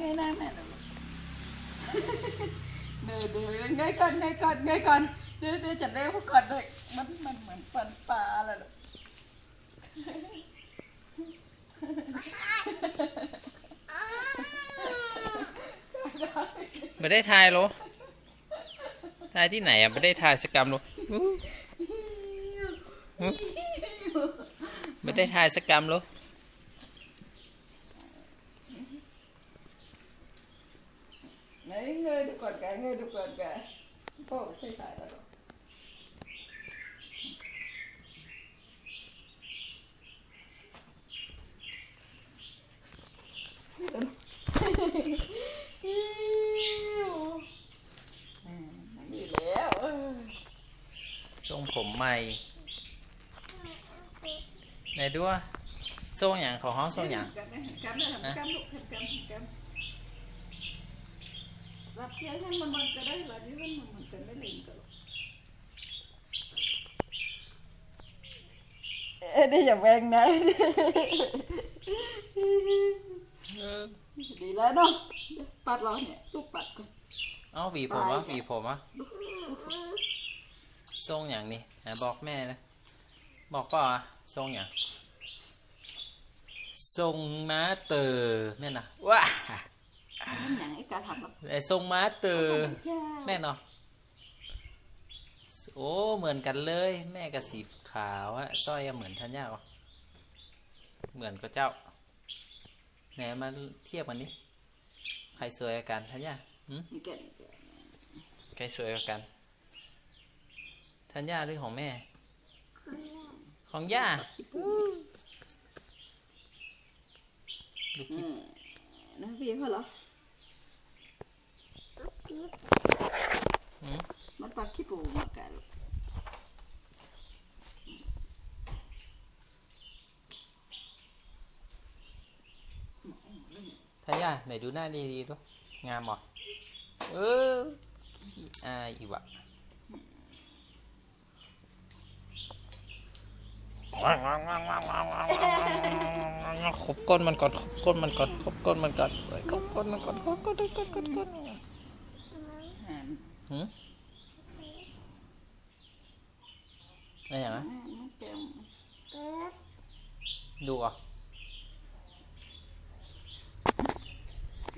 เงยหน้าแม่หน่อยเดินเดินเงยก่อนเงยก่อนเงยก่อนเดี๋ยวเดี๋ยวจะเร็วก่อนเลยมันมันเหมือนฟันปลาแล้วลูกไม่ได้ทายเหรอทายที่ไหนอะไม่ได้ทายสกรรมเหรออู้อู้ไม่ได้ทายสกรรมเหรอ ไหนเงยดูก่อนแกเงยดูก่อนแกพ่อไม่ใช่ถ่ายแล้วหรอกอิ๊วอืมนี่แล้วเออทรงผมใหม่ไหนดูว่าทรงอย่างของห้องทรงอย่างกำนะกำนะกำลูกกำกำกำ รับเกี่ยวให้มันมันก็ได้หรอนี่มันมันมันจะไม่เล่นกันหรอกเอ้ยนี่อย่าแวงนะดีแล้วเนาะปัดเราเนี่ยลูกปัดก่อนเอาหวีผมวะหวีผมวะทรงอย่างนี้ไหนบอกแม่นะบอกเปล่าอะทรงอย่างทรงม้าเตอแม่น่ะว้านั่นอย่าง ไอ้การทำแบบไอทรงม้าเตอเจ้าแม่เนาะโอ้เหมือนกันเลย แม่กับสีขาวฮะสร้อยอะเหมือนทันย่าวะเหมือนกับเจ้าไหนมาเทียบกันนี้ใครสวยกว่ากันทันย่าหืมนี่แกใครสวยกว่ากันทันย่าหรือของแม่ ของย่าดูคลินี่ปนะพี่เขาเหรอ หืมมันปัดขี้ปูเหมือนกันลูกทันย่าไหนดูหน้าดีๆดูงามเหรอเออขี้อายอีวะขบก้นมันก่อนขบก้นมันก่อนขบก้นมันก่อนเอ้ยขบก้นมันก่อนขบก้นมันก่อนขบก้นอ่าน หืมอะไรอย่างอ่านะนมันแก้วดูอะ